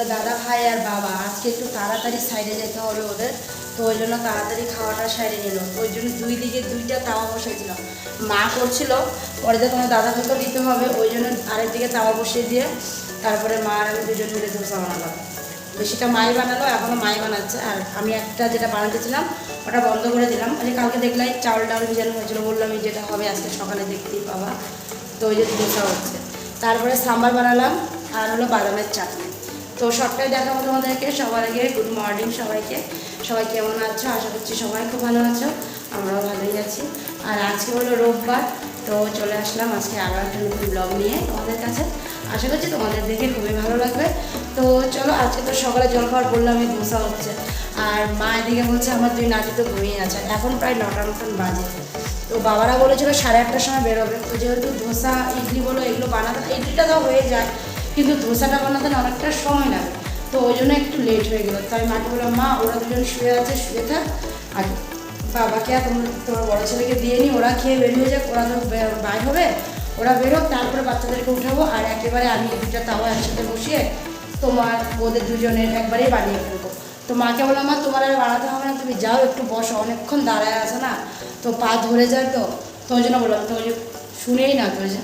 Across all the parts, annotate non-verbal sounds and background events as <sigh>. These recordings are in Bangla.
তোমাদের দাদা ভাই আর বাবা, আজকে একটু তাড়াতাড়ি সাইডে যেতে হবে ওদের, তো ওই জন্য তাড়াতাড়ি খাওয়াটা সাইডে নিল। ওই জন্য দুই দিকে দুইটা তাওয়া বসেছিল। মা করছিল, পরে যে তোমার দাদা ভাইকেও দিতে হবে, ওই জন্য আরেক দিকে তাওয়া বসিয়ে দিয়ে তারপরে মা আর আমি দুজন মিলে ধোসা বানালাম। বেশিটা মাই বানালো এখনও মাই বানাচ্ছে। আর আমি একটা যেটা বানাতেছিলাম, ওটা বন্ধ করে দিলাম। মানে কালকে দেখলাই চাউল ডাউল ভিজানো হয়েছিল, বললাম যেটা হবে, আজকে সকালে দেখতেই পাবা। তো ওই যে ধোসা হচ্ছে। তারপরে সাম্বার বানালাম, আর হলো বাদামের চাটনি। তো সবটাই দেখাবো তোমাদেরকে। সবার আগে গুড মর্নিং সবাইকে। সবাই কেমন আছো? আশা করছি সবাই খুব ভালো আছো। আমরাও ভালোই আছি। আর আজকে হলো রোববার, তো চলে আসলাম আজকে আরও একটা নতুন ব্লগ নিয়ে তোমাদের কাছে। আশা করছি তোমাদের দেখে খুবই ভালো লাগবে। তো চলো, আজকে তো সকালে জল খাওয়ার বললাম আমি ধোসা হচ্ছে। আর মা এদিকে বলছে, আমার দুই নাতি তো ঘুমিয়ে আছে। এখন প্রায় নটার মতন বাজে। তো বাবারা বলেছিল সাড়ে আটটার সময় বেরোবে। তো যেহেতু ধোসা, ইডলি বলো, এগুলো বানাতে ইডলিটা তো হয়ে যায়। কিন্তু ধোসাটা বানাতে না অনেকটা সময় লাগে। তো ওই জন্য একটু লেট হয়ে গেলো। তাই মাকে বললাম, মা, ওরা দুজন শুয়ে আছে, শুয়ে থাক। আর বাবাকে আর তোমার তোমার বড় ছেলেকে দিয়ে নি। ওরা খেয়ে বেরিয়ে যাক, ওরা তো বাইর হবে। ওরা বেরোক, তারপরে বাচ্চাদেরকে উঠাবো। আর একেবারে আমি দুটা তাও একসাথে বসিয়ে তোমার ওদের দুজনের একবারেই বানিয়ে ফেলব। তো মাকে বললাম, মা, তোমার আর বানাতে হবে না, তুমি যাও, একটু বসো। অনেকক্ষণ দাঁড়ায় আছে না। তো পা ধরে যায় তো। তো ওই জন্য বললাম, তো ওই শুনেই না, তো যে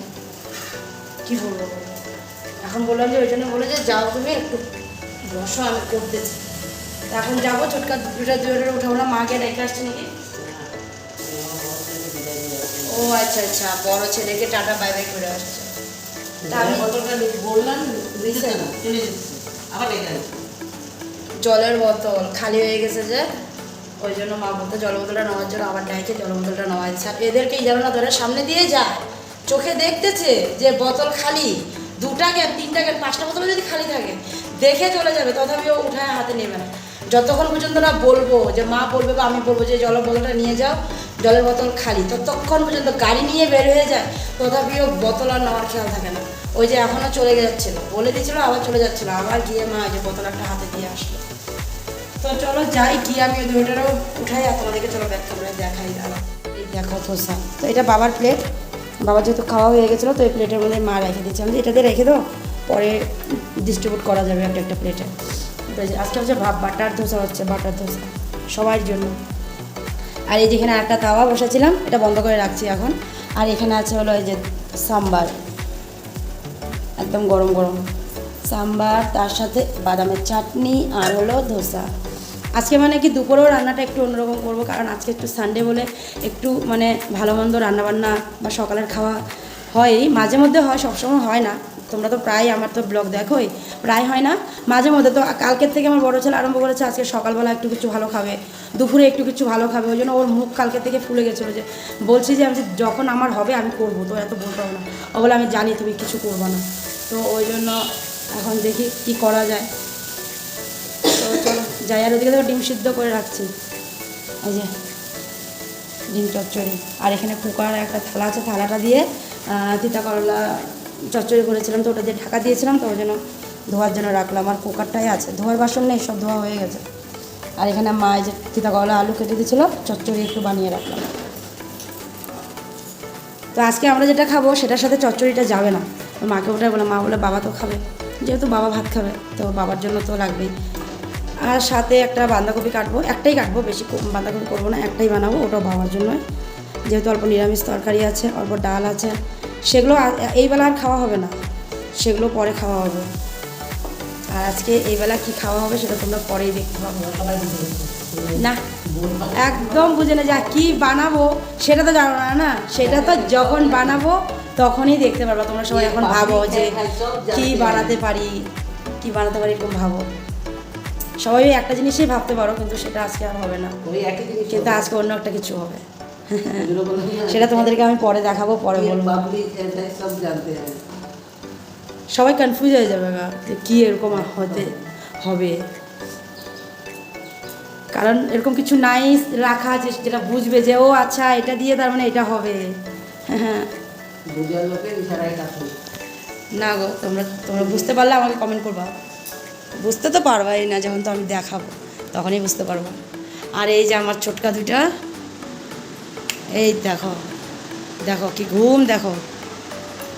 কী বলব? বলো? এখন বললাম যে ওই জন্য বলে যে যাও তুমি একটু বসো আমি করতেছি এখন যাব ছোটকা দুটা দুজনের উঠাবো না মাকে ডেকে আসছে নাকি? ও আচ্ছা আচ্ছা বড় ছেলেকে টাটা বাই বাই করে আসছে। বললাম জলের বোতল খালি হয়ে গেছে যে। ওই জন্য মা বলতে জল বোতলটা নেওয়ার জন্য আবার ডাইকে জল বোতলটা নেওয়া যাচ্ছে আর এদেরকেই যেন না ধরে সামনে দিয়ে যায়। চোখে দেখতেছে যে বোতল খালি। দুটা গ্যাপ তিনটা গ্যাপ পাঁচটা বোতল যদি খালি থাকে, দেখে চলে যাবে, তথাপিও উঠায় হাতে নেবে না। যতক্ষণ পর্যন্ত না বলব যে মা বলবে বা আমি বলব যে জলের বোতলটা নিয়ে যাও, জলের বোতল খালি, ততক্ষণ পর্যন্ত গাড়ি নিয়ে বের হয়ে যায়, তথাপিও বোতল আর নেওয়ার খেয়াল থাকে না। ওই যে এখনও চলে যাচ্ছিল, বলে দিচ্ছিল আবার চলে যাচ্ছিল, আবার গিয়ে মা যে বোতল একটা হাতে দিয়ে আসলো। তো চলো যাই, গিয়ে আমি ওই দুইটারও উঠাই, আর তোমাদেরকে চলো ব্যাক ক্যামেরায় দেখাই দাঁড়া দেখো তো এটা বাবার প্লেট বাবা যেহেতু খাওয়া হয়ে গেছিল, তো এই প্লেটের মধ্যে মা রেখে দিচ্ছে আমি এটাতে রেখে দাও, পরে ডিস্ট্রিবিউট করা যাবে একটা একটা প্লেটে আজকে হচ্ছে ভাব বাটার ধোসা হচ্ছে, বাটার ধোসা, সবার জন্য। আর এই যেখানে একটা তাওয়া বসেছিলাম, এটা বন্ধ করে রাখছি এখন। আর এখানে আছে হলো এই যে সাম্বার, একদম গরম গরম। সাম্বার, তার সাথে বাদামের চাটনি আর হলো ধোসা। আজকে মানে কি দুপুরেও রান্নাটা একটু অন্যরকম করব, কারণ আজকে একটু সানডে বলে একটু মানে ভালো মন্দ রান্নাবান্না বা সকালের খাওয়া হয় মাঝে মধ্যে হয়, সবসময় হয় না। তোমরা তো প্রায় আমার তো ব্লগ দেখোই। প্রায় হয় না, মাঝে মধ্যে। তো কালকের থেকে আমার বড় ছেলে আরম্ভ করেছে, আজকে সকালবেলা একটু কিছু ভালো খাবে। দুপুরে একটু কিছু ভালো খাবে, ওই জন্য ওর মুখ কালকে থেকে ফুলে গেছিল যে বলছি যে, আমি যখন আমার হবে, আমি করব। তো এত বলতে হবে না। ও বলে, আমি জানি তুমি কিছু করব না। তো ওই জন্য এখন দেখি কি করা যায়। যাই, আর ওদিকে দেখো ডিম সিদ্ধ করে রাখছি। এই যে, ডিম চচ্চড়ি। আর এখানে কুকার, একটা থালা আছে, থালাটা দিয়ে তিতা করলা চচ্চড়ি করেছিলাম, তো ওটা দিয়ে ঢাকা দিয়েছিলাম, তো ওই জন্য ধোয়ার জন্য রাখলাম। আর কুকারটাই আছে, ধোয়ার বাসন নেই, সব ধোয়া হয়ে গেছে। আর এখানে মা যে তিতা করলা আলু কেটে দিয়েছিলো, চচ্চড়ি একটু বানিয়ে রাখলাম। তো আজকে আমরা যেটা খাব, সেটার সাথে চচ্চড়িটা যাবে না। তো মাকে ওটাই বলে মা বলে বাবা তো খাবে, যেহেতু বাবা ভাত খাবে, তো বাবার জন্য তো লাগবেই। আর সাথে একটা বাঁধাকপি কাটবো একটাই কাটবো বেশি বাঁধাকপি করব না একটাই বানাবো ওটাও বাবার জন্যই যেহেতু অল্প নিরামিষ তরকারি আছে অল্প ডাল আছে সেগুলো এইবেলা আর খাওয়া হবে না সেগুলো পরে খাওয়া হবে। আর আজকে এইবেলা কি খাওয়া হবে সেটা তোমরা পরেই দেখতে পাবো। না একদম বুঝে না যা কি বানাবো সেটা তো জানো না না? সেটা তো যখন বানাবো তখনই দেখতে পারবা তোমরা সবাই এখন ভাবো যে কি বানাতে পারি কি বানাতে পারি এরকম ভাবো। সবাই ওই একটা জিনিসই ভাবতে পারো কিন্তু সেটা আজকে আর হবে না। ওই একই জিনিস কিন্তু আজকে অন্য একটা কিছু হবে? সেটা তোমাদেরকে আমি পরে দেখাবো পরে বলব। সবাই কনফিউজ হয়ে যাবে গা যে কী এরকম হতে হবে। কারণ এরকম কিছু নাই রাখা আছে যেটা বুঝবে যে ও আচ্ছা এটা দিয়ে তার মানে এটা হবে। হ্যাঁ না গো তোমরা তোমরা বুঝতে পারলে আমাকে কমেন্ট করবা। বুঝতে তো পারবাই না যখন তো আমি দেখাবো, তখনই বুঝতে পারব। আর এই যে আমার ছোটকা দুইটা, এই দেখো দেখো কি ঘুম, দেখো।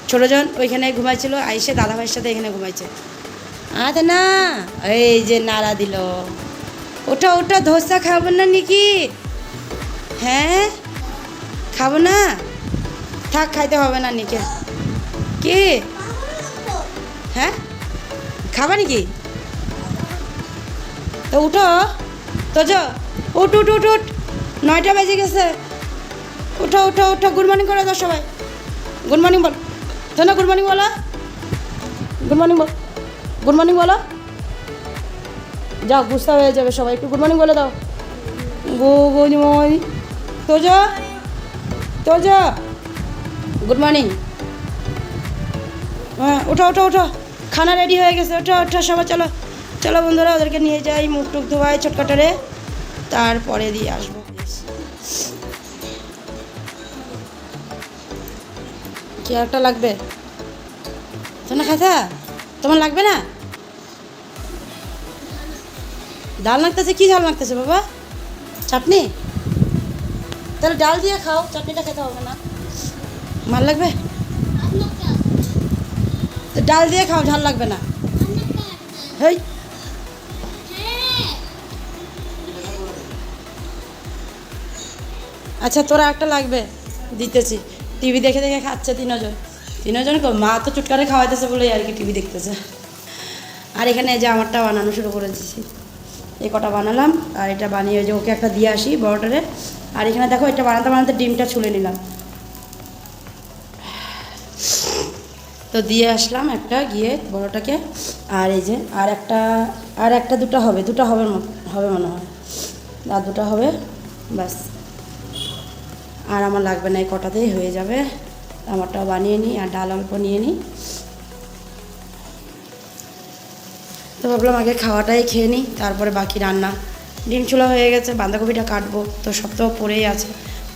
ছোটোজন ওইখানে ঘুমাইছিল, আইসে দাদা ভাইয়ের সাথে এখানে ঘুমাইছে। আচ্ছা না এই যে নাড়া দিল। ওটা ওটা ধোসা খাব না নাকি? হ্যাঁ? খাব না? থাক, খাইতে হবে না নিকে? কি? হ্যাঁ? খাবা নাকি? তো উঠো। তো যো উঠ উঠ উঠ উঠ। নয়টা বেজে গেছে। উঠো উঠো উঠো। গুড মর্নিং করে দাও সবাই। গুড মর্নিং বল। তো না গুড মর্নিং বলো। গুড মর্নিং বল গুড মর্নিং বলো। যাও গুস্তা হয়ে যাবে সবাই। একটু গুড মর্নিং বলে দাও। গো গুড মর্নিং তোজা তোজা। গুড মর্নিং হ্যাঁ ওঠো ওঠো ওঠো খানা রেডি হয়ে গেছে। ওঠো ওঠো সবাই চলো। চলো বন্ধুরা ওদেরকে নিয়ে যাই মুখ টুক ধোয়াই ছোটকাটারে। তারপরে দিয়ে আসব। কি একটা লাগবে? শোনা খাতা তোমার লাগবে না? ডাল লাগতেছে কি ঝাল লাগতেছে বাবা? চাটনি? তাহলে ডাল দিয়ে খাও চাটনিটা খেতে হবে না। মাল লাগবে? তো ডাল দিয়ে খাও ঝাল লাগবে না। হেই আচ্ছা তোরা একটা লাগবে। দিতেছি। টিভি দেখে দেখে খাচ্ছে তিনজন। তিনজন মা তো চুটকারে খাওয়াইতেছে বলে আর কি টিভি দেখতেছে। আর এখানে যে আমারটা বানানো শুরু করে দিচ্ছি এই কটা বানালাম, আর এটা বানিয়ে যে ওকে একটা দিয়ে আসি বড়টারে। আর এখানে দেখো, এটা বানাতে বানাতে ডিমটা ছুলে নিলাম। তো দিয়ে আসলাম একটা গিয়ে বড়টাকে। আর এই যে, আর একটা আর একটা দুটো হবে। দুটো হবে হবে মনে হয়। আর দুটো হবে, ব্যাস। আর আমার লাগবে না এই কটাতেই হয়ে যাবে। আমারটাও বানিয়ে নিই আর ডাল অল্প নিয়ে নিই। তো ভাবলাম আগে খাওয়াটাই খেয়ে নিই, তারপরে বাকি রান্না। ডিম চুলা হয়ে গেছে, বাঁধাকপিটা কাটবো, তো সব তো পড়েই আছে।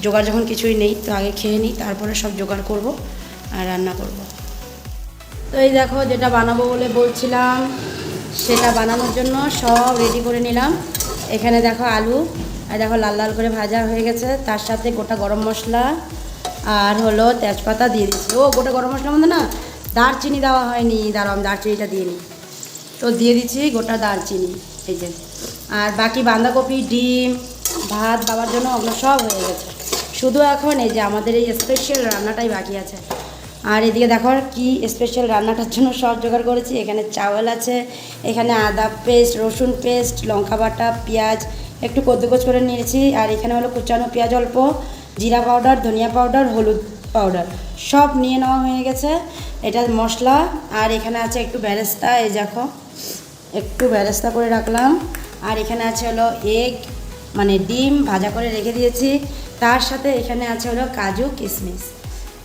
জোগাড় যখন কিছুই নেই, তো আগে খেয়ে নিই, তারপরে সব জোগাড় করব আর রান্না করব। তো এই দেখো, যেটা বানাবো বলে বলছিলাম, সেটা বানানোর জন্য সব রেডি করে নিলাম। এখানে দেখো আলু আর দেখো লাল লাল করে ভাজা হয়ে গেছে। তার সাথে গোটা গরম মশলা আর হলো তেজপাতা দিয়ে দিচ্ছি ও, গোটা গরম মশলার মধ্যে না দারচিনি দেওয়া হয়নি। দাঁড়াও, আমি দারচিনিটা দিয়ে নিই। তো দিয়ে দিচ্ছি গোটা দারচিনি, এই যে। আর বাকি বাঁধাকপি, ডিম, ভাত বাবার জন্য ওগুলো সব হয়ে গেছে। শুধু এখন এই যে আমাদের এই স্পেশাল রান্নাটাই বাকি আছে। আর এদিকে দেখো কি স্পেশাল রান্নাটার জন্য সব জোগাড় করেছি। এখানে চাওয়াল আছে, এখানে আদা পেস্ট রসুন পেস্ট লঙ্কা বাটা, পেঁয়াজ একটু কদ্দুকোচ করে নিয়েছি। আর এখানে হলো কুচানো পেঁয়াজ অল্প, জিরা পাউডার, ধনিয়া পাউডার, হলুদ পাউডার। সব নিয়ে নেওয়া হয়ে গেছে। এটা মশলা। আর এখানে আছে একটু ব্যারেস্তা, এই দেখো। একটু ব্যারেস্তা করে রাখলাম। আর এখানে আছে হলো এগ মানে ডিম ভাজা করে রেখে দিয়েছি। তার সাথে এখানে আছে হলো কাজু কিশমিশ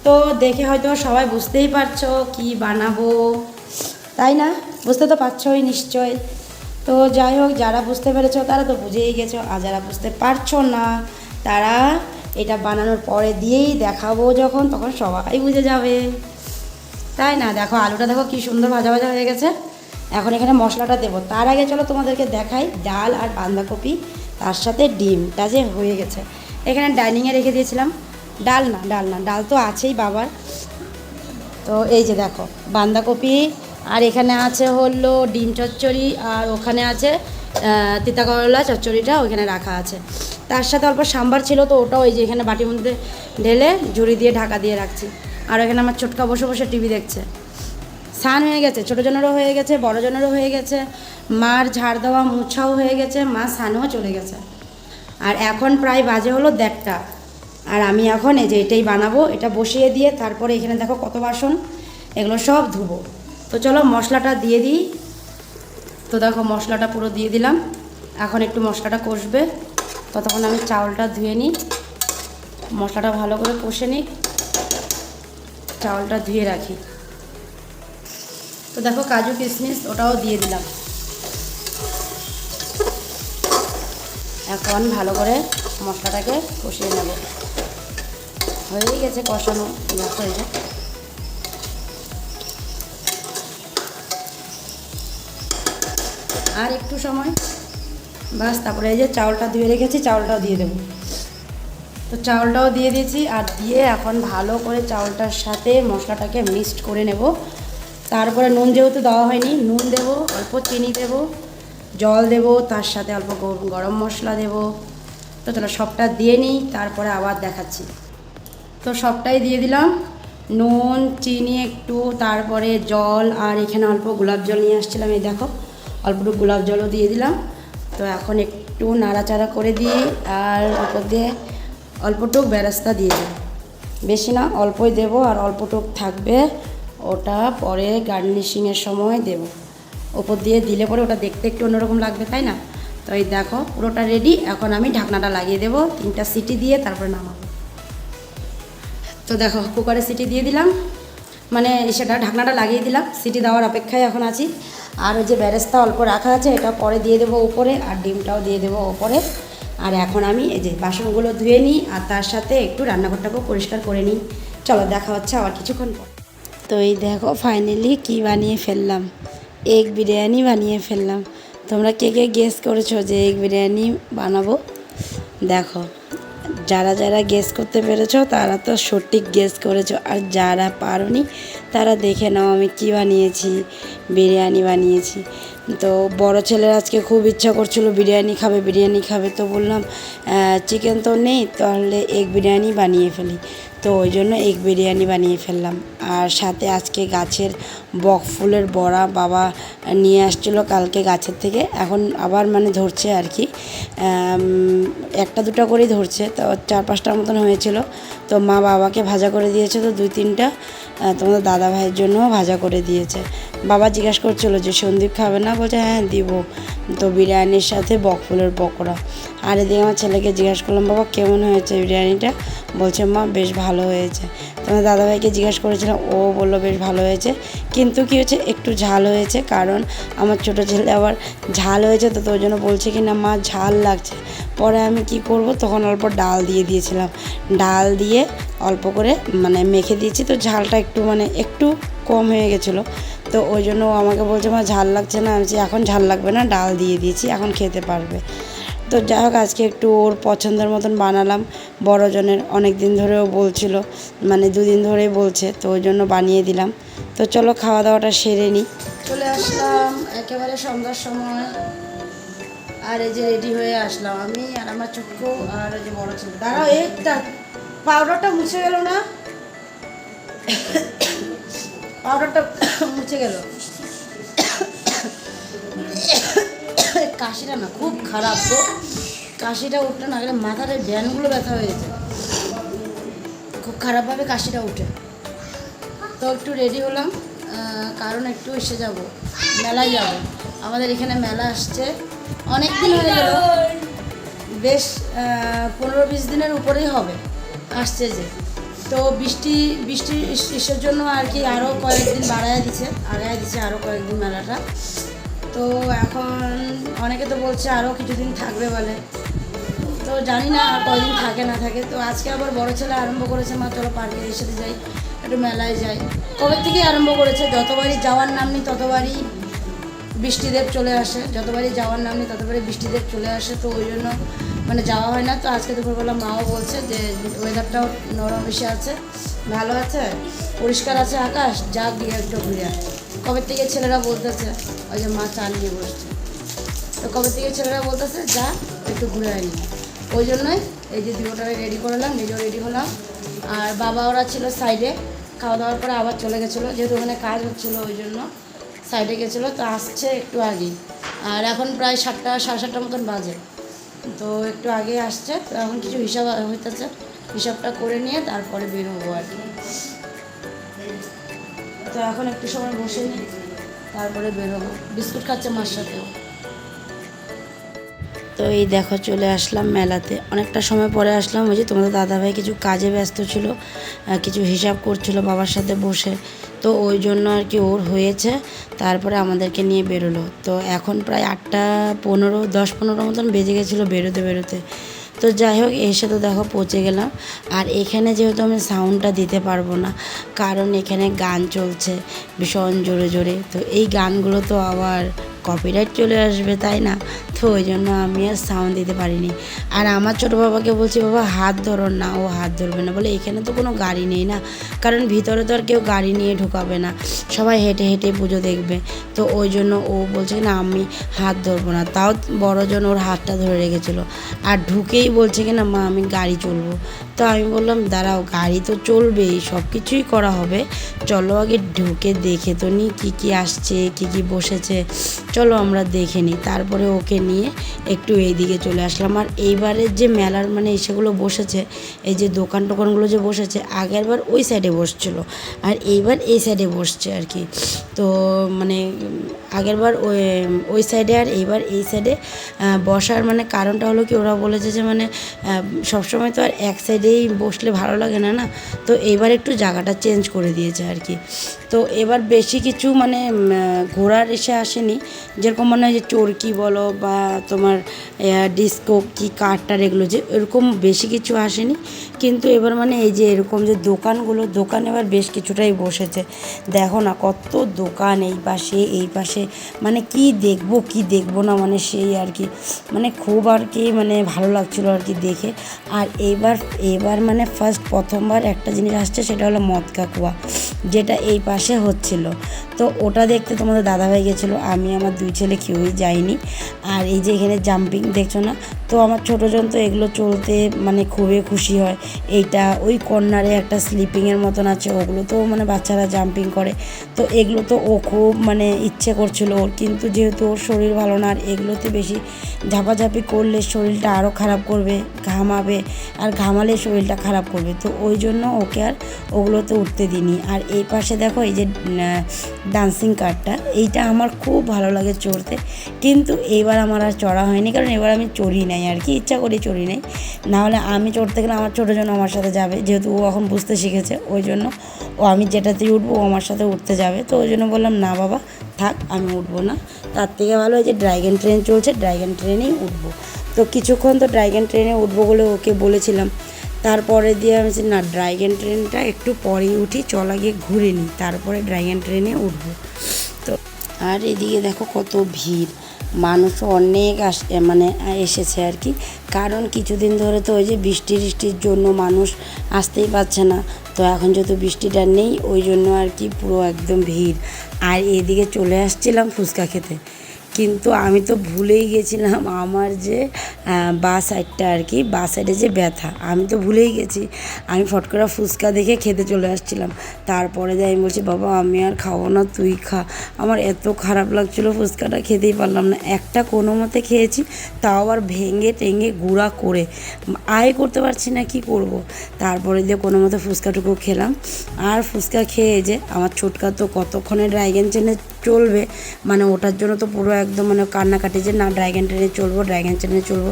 তো দেখে হয়তো সবাই বুঝতেই পারছ কি বানাবো। তাই না? বুঝতে তো পারছোই নিশ্চয় তো যাই হোক, যারা বুঝতে পেরেছ, তারা তো বুঝেই গেছো। আর যারা বুঝতে পারছ না, তারা এটা বানানোর পরে দিয়েই দেখাবো যখন, তখন সবাই বুঝে যাবে। তাই না? দেখো, আলুটা দেখো কি সুন্দর ভাজা ভাজা হয়ে গেছে। এখন এখানে মশলাটা দেবো। তার আগে চলো তোমাদেরকে দেখাই ডাল আর বাঁধাকপি, তার সাথে ডিমটা যে হয়ে গেছে। এখানে ডাইনিংয়ে রেখে দিয়েছিলাম। ডাল না ডাল না, ডাল তো আছেই বাবার। তো এই যে দেখো, বাঁধাকপি আর এখানে আছে হলো ডিম চচ্চড়ি আর ওখানে আছে তিতা করলা চচ্চড়িটা ওইখানে রাখা আছে। তার সাথে অল্প সাম্বার ছিল তো ওটাও এই যে এখানে বাটির মধ্যে ঢেলে ঝুড়ি দিয়ে ঢাকা দিয়ে রাখছি। আর এখানে আমার ছোটকা বসে বসে টিভি দেখছে। স্নান হয়ে গেছে, ছোটো জনেরও হয়ে গেছে, বড় জনেরও হয়ে গেছে, মার ঝাড় দেওয়া মুছাও হয়ে গেছে, মা স্নানও চলে গেছে। আর এখন প্রায় বাজে হলো দেড়টা। আর আমি এখন এই যে এটাই বানাবো, এটা বসিয়ে দিয়ে তারপরে এখানে দেখো কত বাসন, এগুলো সব ধুবো। তো চলো মশলাটা দিয়ে দিই। তো দেখো মশলাটা পুরো দিয়ে দিলাম। এখন একটু মশলাটা কষবে। ততক্ষণ আমি চাউলটা ধুয়ে নিই। মশলাটা ভালো করে কষে নিই। চাউলটা ধুয়ে রাখি। তো দেখো কাজু কিশমিশ ওটাও দিয়ে দিলাম। এখন ভালো করে মশলাটাকে কষিয়ে নেব। হয়েই গেছে কষানো। দেখো যে। আর একটু সময়। বাস তারপরে এই যে চাউলটা ধুয়ে রেখেছি, চাউলটাও দিয়ে দেবো। তো চাউলটাও দিয়ে দিয়েছি আর দিয়ে এখন ভালো করে চাউলটার সাথে মশলাটাকে মিক্সড করে নেব। তারপরে নুন যেহেতু দেওয়া হয়নি, নুন দেবো, অল্প চিনি দেবো, জল দেবো, তার সাথে অল্প গরম মশলা দেবো। তো চলো সবটা দিয়ে নিই, তারপরে আবার দেখাচ্ছি। তো সবটাই দিয়ে দিলাম। নুন, চিনি একটু, তারপরে জল, আর এখানে অল্প গোলাপ জল নিয়ে আসছিলাম, এই দেখো। অল্প একটু গোলাপ জলও দিয়ে দিলাম। তো এখন একটু নাড়াচাড়া করে দিয়ে আর উপর দিয়ে অল্পটুক বেরাস্তা দিয়ে দেবো। বেশি না, অল্পই দেবো আর অল্পটুক থাকবে। ওটা পরে গার্নিশিংয়ের সময় দেব। ওপর দিয়ে দিলে পরে ওটা দেখতে একটু অন্যরকম লাগবে, তাই না? তো এই দেখো, পুরোটা রেডি এখন আমি ঢাকনাটা লাগিয়ে দেবো। তিনটা সিটি দিয়ে তারপরে নামাবো। তো দেখো, কুকারে সিটি দিয়ে দিলাম। মানে সেটা ঢাকনাটা লাগিয়ে দিলাম। সিটি দেওয়ার অপেক্ষায় এখন আছি। আর ওই যে ব্যারেস্তা অল্প রাখা আছে, এটা পরে দিয়ে দেবো উপরে, আর ডিমটাও দিয়ে দেবো উপরে। আর এখন আমি এই যে বাসনগুলো ধুয়ে নিই, আর তার সাথে একটু রান্নাঘরটাকেও পরিষ্কার করে নিই। চলো, দেখা হচ্ছে আবার কিছুক্ষণ পর। তো এই দেখো ফাইনালি কি বানিয়ে ফেললাম? এগ বিরিয়ানি বানিয়ে ফেললাম। তোমরা কে কে গেস করেছ যে এগ বিরিয়ানি বানাবো? দেখো। যারা যারা গেস করতে পেরেছ, তারা তো সঠিক গেস করেছ। আর যারা পারোনি, তারা দেখে নাও আমি কি বানিয়েছি, বিরিয়ানি বানিয়েছি। তো বড় ছেলের আজকে খুব ইচ্ছা করছিল, বিরিয়ানি খাবে বিরিয়ানি খাবে। তো বললাম চিকেন তো নেই, তাহলে এগ বিরিয়ানি বানিয়ে ফেলি। তো ওই জন্য এগ বিরিয়ানি বানিয়ে ফেললাম। আর সাথে আজকে গাছের বক ফুলের বড়া বাবা নিয়ে আসছিল কালকে গাছের থেকে। এখন আবার মানে ধরছে আর কি। একটা দুটো করেই ধরছে। তো চার পাঁচটার মতন হয়েছিল। তো মা বাবাকে ভাজা করে দিয়েছে তো দুই তিনটা। তোমাদের দাদা ভাইয়ের জন্যও ভাজা করে দিয়েছে। বাবা জিজ্ঞাসা করছিল যে সন্দীপ খাবে না? বলছে হ্যাঁ দিব। তো বিরিয়ানির সাথে বকফুলের পকোড়া। আর এদিকে আমার ছেলেকে জিজ্ঞাসা করলাম, বাবা, কেমন হয়েছে বিরিয়ানিটা? বলছে, মা, বেশ ভালো হয়েছে। তোমার দাদাভাইকে জিজ্ঞাসা করেছিলাম, ও বলল বেশ ভালো হয়েছে। কিন্তু কী হয়েছে? একটু ঝাল হয়েছে, কারণ আমার ছোটো ছেলে আবার ঝাল হয়েছে, তো তো ওই জন্য বলছে কি, না, মা, ঝাল লাগছে। পরে আমি কি করব? তখন অল্প ডাল দিয়ে দিয়েছিলাম। ডাল দিয়ে অল্প করে মানে মেখে দিয়েছি, তো ঝালটা একটু মানে একটু কম হয়ে গেছিল। তো ওই জন্য আমাকে বলছে, মা, ঝাল লাগছে না। আমি এখন ঝাল লাগবে না, ডাল দিয়ে দিয়েছি, এখন খেতে পারবে। তো যাই হোক, আজকে একটু ওর পছন্দের মতন বানালাম। বড়জনের অনেক দিন ধরেও বলছিল মানে দুদিন ধরেই বলছে, তো ওই জন্য বানিয়ে দিলাম। তো চলো, খাওয়া দাওয়াটা সেরে নিই। চলে আসলাম, একেবারে সন্ধ্যার সময়। আর এই যে রেডি হয়ে আসলাম আমি আর আমার চক্ষু আর ওই যে বড় ছেলে। দাঁড়াও একটা পাউডারটা মুছে গেল না? পাউডারটা মুছে গেল। কাশিটা না খুব খারাপ তো কাশিটা উঠলে না গেলে মাথার এই ব্যানগুলো ব্যথা হয়েছে খুব খারাপভাবে কাশিটা উঠে। তো একটু রেডি হলাম। কারণ একটু এসে যাব। মেলায় যাব। আমাদের এখানে মেলা আসছে। অনেক দিন হয়ে গেল। বেশ পনেরো বিশ দিনের উপরেই হবে। আসছে যে। তো বৃষ্টি বৃষ্টি ইসের জন্য আর কি আরও কয়েকদিন বাড়ায় দিছে, আগায় দিছে আরও কয়েকদিন মেলাটা। তো এখন অনেকে তো বলছে আরও কিছুদিন থাকবে বলে। তো জানি না আর কয়দিন থাকে না থাকে। তো আজকে আবার বড় ছেলে আরম্ভ করেছে, মা চলো পার্কে এর সাথে যাই, একটু মেলায় যাই। কবে থেকেই আরম্ভ করেছে? যতবারই যাওয়ার নাম নেই, ততবারই বৃষ্টিদেব চলে আসে। যতবারই যাওয়ার নাম নেই, ততবারই বৃষ্টিদেব চলে আসে। তো ওই জন্য মানে যাওয়া হয় না, তো আজকে দুপুরবেলা মাও বলছে যে ওয়েদারটাও নরম বেশি আছে, ভালো আছে, পরিষ্কার আছে আকাশ, যা গিয়ে একটু ঘুরে। কবে থেকে ছেলেরা বলতেছে, ওই যে মা চা নিয়ে বসছে। তো কবে থেকে ছেলেরা বলতেছে, যা, একটু ঘুরে আনি ওই জন্যই এই যে দুটোটাকে রেডি করলাম, নিজেও রেডি হলাম। আর বাবা ওরা ছিল সাইডে খাওয়া দাওয়ার পরে আবার চলে গেছিল, যেহেতু ওখানে কাজ হচ্ছিল ওই জন্য সাইডে গেছিল, তো আসছে একটু আগেই। আর এখন প্রায় সাতটা, সাড়ে সাতটার মতন বাজে। তো একটু আগে আসছে, তো এখন কিছু হিসাব, হইতেছে, হিসাবটা করে নিয়ে তারপরে বেরোবো আর কি। তো এখন একটু সময় বসে নিই, তারপরে বেরোবো। বিস্কুট খাচ্ছে মার সাথেও। তো এই দেখো চলে আসলাম মেলাতে। অনেকটা সময় পরে আসলাম, ওই যে তোমাদের দাদাভাই কিছু কাজে ব্যস্ত ছিল কিছু হিসাব করছিল বাবার সাথে বসে। তো ওই জন্য আর কি ওর হয়েছে, তারপরে আমাদেরকে নিয়ে বেরোলো। তো এখন প্রায় আটটা পনেরো, দশ পনেরো মতন বেজে গেছিল বেরোতে বেরোতে। তো যাই হোক, এসে তো দেখো পৌঁছে গেলাম। আর এখানে যেহেতু আমি সাউন্ডটা দিতে পারব না, কারণ এখানে গান চলছে ভীষণ জোরে জোরে। তো এই গানগুলো তো আবার কপিরাইট চলে আসবে, তাই না? তো ওই জন্য আমি আর সাউন্ড দিতে পারিনি। আর আমার ছোটো বাবাকে বলছি, বাবা, হাত ধরো না, ও হাত ধরবে না। বলে, এখানে তো কোনো গাড়ি নেই না। কারণ ভিতরে তো আর কেউ গাড়ি নিয়ে ঢুকাবে না। সবাই হেঁটে হেঁটে পুজো দেখবে। তো ওই জন্য ও বলছে না, আমি হাত ধরবো না। তাও বড়জন ওর হাতটা ধরে রেখেছিলো। আর ঢুকেই বলছে কি, না, মা, আমি গাড়ি চলবো। তো আমি বললাম, দাঁড়াও, গাড়ি তো চলবেই সব কিছুই করা হবে। চলো আগে ঢুকে দেখে তো নি, কী কী আসছে, কী কী বসেছে। চলো আমরা দেখে নিই। তারপরে ওকে নিয়ে একটু এইদিকে চলে আসলাম। আর এইবারের যে মেলার মানে সেগুলো বসেছে, এই যে দোকান টোকানগুলো যে বসেছে আগের বার ওই সাইডে বসছিল। আর এইবার এই সাইডে বসছে আর কি। তো মানে আগের বার ওই ওই সাইডে আর এইবার এই সাইডে বসার মানে কারণটা হলো কি, ওরা বলেছে যে মানে সবসময় তো আর এক সাইডেই বসলে ভালো লাগে না না? তো এইবার একটু জায়গাটা চেঞ্জ করে দিয়েছে আর কি। তো এবার বেশি কিছু মানে ঘোরার এসে আসেনি। যেরকম মানে হয় যে চরকি বলো বা তোমার ডিস্কো কি কাঠটার এগুলো যে, এরকম বেশি কিছু আসেনি। কিন্তু এবার মানে এই যে এরকম যে দোকানগুলো, দোকান এবার বেশ কিছুটাই বসেছে। দেখো না কত দোকান এই পাশে এই পাশে। মানে কি দেখব কি দেখব না মানে সেই আর কি। মানে খুব আর কি মানে ভালো লাগছিল আর কি দেখে। আর এবার এবার মানে ফার্স্ট প্রথমবার একটা জিনিস আসছে, সেটা হলো মদকা কুয়া যেটা এই পাশে হচ্ছিল। তো ওটা দেখতে তোমাদের দাদাভাই গেছিল, আমি আমার দুই ছেলে কেউই যাইনি। আর এই যে এখানে জাম্পিং দেখছ না? তো আমার ছোটোজন তো এগুলো চলতে মানে খুবই খুশি হয়। এইটা ওই কর্নারে একটা স্লিপিংয়ের মতন আছে, ওগুলো তো মানে বাচ্চারা জাম্পিং করে। তো এগুলো তো ও খুব মানে ইচ্ছে করছিল ওর, কিন্তু যেহেতু ওর শরীর ভালো না, আর এগুলোতে বেশি ঝাপাঝাপি করলে শরীরটা আরও খারাপ করবে, ঘামাবে, আর ঘামালে শরীরটা খারাপ করবে। তো ওই জন্য ওকে আর ওগুলোতে উঠতে দিইনি। আর এই পাশে দেখো এই যে ডান্সিং কারটা এইটা আমার খুব ভালো লাগে চড়তে। কিন্তু এইবার আমার আর চড়া হয়নি, কারণ এবার আমি চড়ি নাই আর কি, ইচ্ছা করি চড়ি নাই। নাহলে আমি চড়তে গেলে আমার ছোটো জন আমার সাথে যাবে, যেহেতু ও এখন বুঝতে শিখেছে, ওই জন্য ও আমি যেটাতেই উঠবো ও আমার সাথে উঠতে যাবে। তো ওই জন্য বললাম, না বাবা, থাক, আমি উঠবো না। তার থেকে ভালো এই যে ড্রাইগন ট্রেন চলছে, ড্রাইগন ট্রেনেই উঠবো। তো কিছুক্ষণ তো ড্রাইগন ট্রেনে উঠবো বলে ওকে বলেছিলাম। তারপরে দিয়ে আমি না, ড্রাইগন ট্রেনটা একটু পরেই উঠি, চল আগে ঘুরে নিই। তারপরে ড্রাইগন ট্রেনে উঠবো। তো আর এদিকে দেখো কত ভিড়। মানুষও অনেক আস মানে এসেছে আর কি। কারণ কিছুদিন ধরে তো ওই যে বৃষ্টি বৃষ্টির জন্য মানুষ আসতেই পারছে না। তো এখন যেহেতু বৃষ্টিটা নেই, ওই জন্য আর কি পুরো একদম ভিড়। আর এদিকে চলে আসছিলাম ফুচকা খেতে। কিন্তু আমি তো ভুলেই গেছিলাম আমার যে বা সাইডটা আর কি, বা সাইডে যে ব্যথা, আমি তো ভুলেই গেছি। আমি ফট করে ফুচকা দেখে খেতে চলে আসছিলাম। তারপরে যাই আমি বলছি, বাবা, আমি আর খাব না, তুই খা। আমার এত খারাপ লাগছিল ফুচকাটা খেতেই পারলাম না। একটা কোনো মতে খেয়েছি, তাও আবার ভেঙে টেঙে গুঁড়া করে। আয় করতে পারছি না, কি করব। তারপরে দিয়ে কোনো মতে ফুচকাটুকু খেলাম। আর ফুচকা খেয়ে যে, আমার ছোটকা তো কতক্ষণে ড্রাইগন চেনে চলবে মানে ওটার জন্য তো পুরো একদম মানে কান্নাকাটি যে, না ড্রাগন ট্রেনে চলবো ড্রাগন ট্রেনে চলবো।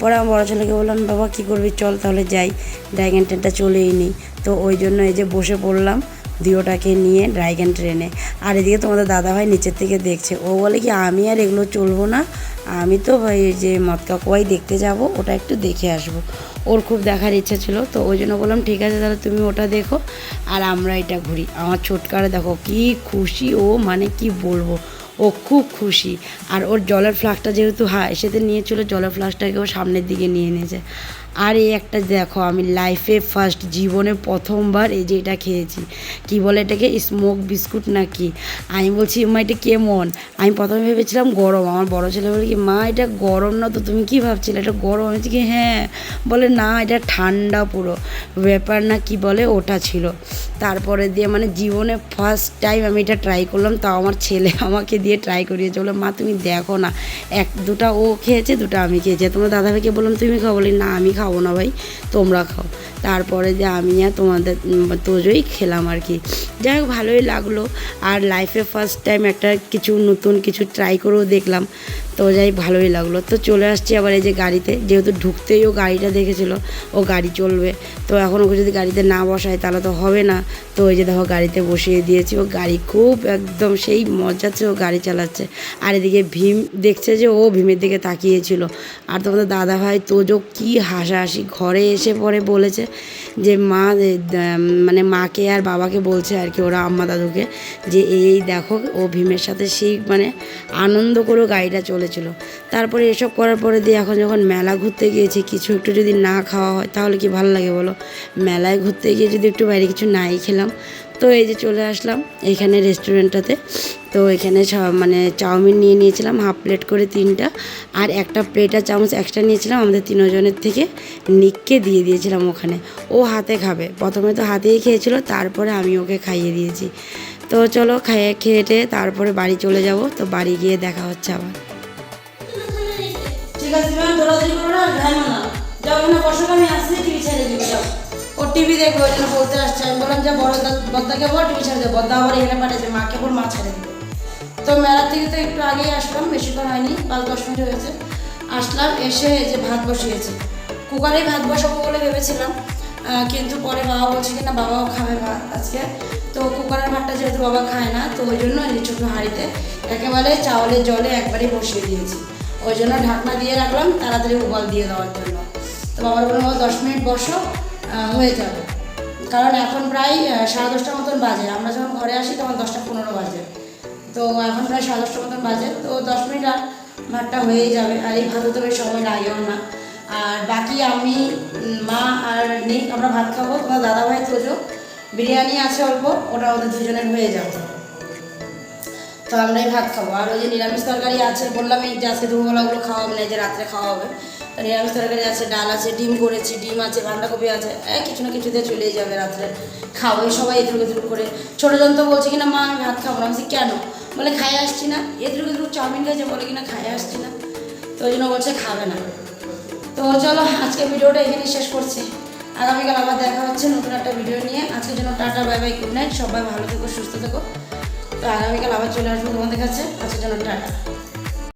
পরে আমার বড়ো ছেলেকে বললাম, বাবা, কী করবি? চল তাহলে যাই। ড্রাগন ট্রেনটা চলেই নি। তো ওই জন্য এই যে বসে পড়লাম, দিওটাকে নিয়ে ড্রাইগন ট্রেনে আর এদিকে তোমাদের দাদাভাই নিচের থেকে দেখছে। ও বলে কি, আমি আর এগুলো চলবো না। আমি তো ভাই যে মতকা কোয়াই দেখতে যাব, ওটা একটু দেখে আসব। ওর খুব দেখার ইচ্ছা ছিল। তো ওই জন্য বললাম, ঠিক আছে, তাহলে তুমি ওটা দেখো, আর আমরা এটা ঘুরি। আমার ছোটকারে দেখো, কি খুশি ও মানে কি বলব। ও খুব খুশি। আর ওর জলের ফ্লাস্কটা যেহেতু হায় সেতে চলে জলের ফ্লাস্কটাকে ও সামনের দিকে নিয়ে নিয়েছে। আর এই একটা দেখো, আমি লাইফে ফার্স্ট জীবনে প্রথমবার এই যে এটা খেয়েছি। কি বলে এটাকে? স্মোক বিস্কুট নাকি? আমি বলছি, মা, এটা কেমন? আমি প্রথমে ভেবেছিলাম গরম। আমার বড় ছেলে বলে কি, মা, এটা গরম না তো? তুমি কি ভাবছিলে? এটা গরম? আমি কি হ্যাঁ। বলে, না, এটা ঠান্ডা পুরো। ব্যাপার না কি বলে, ওটা ছিল। তারপরে দিয়ে মানে জীবনে ফার্স্ট টাইম আমি এটা ট্রাই করলাম, তাও আমার ছেলে <laughs> আমাকে দিয়ে ট্রাই করিয়েছে। বলে, মা, তুমি দেখো না। এক, দুটা ও খেয়েছে, দুটো আমি খেয়েছি। তোমার দাদাভাইকে বললাম, তুমি খাও। বলি, না, আমি খাব না ভাই, তোমরা খাও। তারপরে যে আমি আর তোমাদের তোজই খেলাম আর কি। যাই হোক, ভালোই লাগল। আর লাইফে ফার্স্ট টাইম একটা কিছু নতুন কিছু ট্রাই করেও দেখলাম। তো যাই, ভালোই লাগল। তো চলে আসছি আবার এই যে গাড়িতে। যেহেতু ঢুকতেই ও গাড়িটা দেখেছিল, ও গাড়ি চলবে। তো এখন ওকে যদি গাড়িতে না বসায় তাহলে তো হবে না। তো ওই যে দেখো, গাড়িতে বসিয়ে দিয়েছি। ও গাড়ি খুব একদম সেই মজাচ্ছে ও গাড়ি চালাচ্ছে। আর এদিকে ভীম দেখছে যে ও ভীমের দিকে তাকিয়েছিল। আর তোমাদের দাদা ভাই তোজো কি হাসাহাসি, ঘরে এসে পরে বলেছে যে মা মানে মাকে আর বাবাকে বলছে আর কি, ওরা আম্মা দাদুকে, যে এই দেখো, ও ভীমের সাথে সেই মানে আনন্দ করেও গাড়িটা চলেছিল। তারপরে এসব করার পরে দিয়ে এখন যখন মেলা ঘুরতে গিয়েছি, কিছু একটু যদি না খাওয়া হয়, তাহলে কি ভালো লাগে বলো? মেলায় ঘুরতে গিয়ে যদি একটু বাইরে কিছু নাই খেলাম তো এই যে চলে আসলাম এইখানে রেস্টুরেন্টটাতে তো এখানে মানে চাউমিন নিয়ে নিয়েছিলাম হাফ প্লেট করে তিনটা। আর একটা প্লেট আর চামচ এক্সট্রা নিয়েছিলাম আমাদের তিনজনের থেকে। নিককে দিয়ে দিয়েছিলাম ওখানে। ও হাতে খাবে। প্রথমে তো হাতেই খেয়েছিল, তারপরে আমি ওকে খাইয়ে দিয়েছি। তো চলো খাইয়ে খেয়েটে তারপরে বাড়ি চলে যাব। তো বাড়ি গিয়ে দেখা হচ্ছে আবার। ঠিক আছে আমি আসছি ছেড়ে দিবি ও টিভি দেখবে, ওই জন্য বলতে আসছে। আমি বললাম, যে বড় বদ্দাকে বল, টিভি ছেড়ে দেবো বদ্দা আবার এখানে পাঠিয়েছে, মাকে বল, মা ছেড়ে দিবে। তো মেলা থেকে তো একটু আগেই আসলাম বেশিক্ষণ হয়নি, পাঁচ দশ মিনিট হয়েছে আসলাম, এসে যে ভাত বসিয়েছি। কুকারে ভাত বসাবো বলে ভেবেছিলাম কিন্তু পরে বাবা বলছে কি না, বাবাও খাবে ভাত আজকে। তো কুকারের ভাতটা যেহেতু বাবা খায় না, তো ওই জন্য ছোটো হাঁড়িতে একেবারে চাউলের জলে একবারেই বসিয়ে দিয়েছি। ওই জন্য ঢাকনা দিয়ে রাখলাম, তাড়াতাড়ি উবাল দিয়ে দেওয়ার জন্য। তো বাবার বললাম দশ মিনিট বসো। হয়ে যাবে। কারণ এখন প্রায় সাড়ে দশটার মতন বাজে। আমরা যখন ঘরে আসি তখন দশটা পনেরো বাজে। তো এখন প্রায় সাড়ে দশটার মতন বাজে। তো দশ মিনিট আর ভাতটা হয়েই যাবে। আর এই ভাতও তো বেশ সময় লাগেও না। আর বাকি আমি মা আর নিক আমরা ভাত খাব। তোমার দাদাভাই তোজো। বিরিয়ানি আছে অল্প, ওটা ওদের দুজনের হয়ে যাবে। তো আমরাই ভাত খাব। আর ওই যে নিরামিষ তরকারি আছে বললাম এই যে আজকে দুপুরবেলা ওগুলো খাওয়া হবে না যে রাত্রে খাওয়া হবে। নিরামিষ তরকারি আছে, ডাল আছে, ডিম করেছি, ডিম আছে, বাঁধাকপি আছে কিছু না কিছু দিয়ে চলেই যাবে রাত্রে। খাব সবাই এদুর এদুর করে। ছোটো জন তো বলছে কিনা মা, আমি ভাত খাব না। আমি কেন? বলে খাই আসছি না। এদুর এদুর চাউমিন খাইছে বলে কিনা খাই আসছি না। তো ওই জন্য বলছে, খাবে না। তো চলো আজকে ভিডিওটা এখানে শেষ করছি। আগামীকাল আবার দেখা হচ্ছে নতুন একটা ভিডিও নিয়ে। আজকের জন্য tata, bye bye good night সবাই ভালো থেকো, সুস্থ থেকো। তো আগামীকাল আবার চলে আসব তোমাদের কাছে। আজকের জন্য টাটা।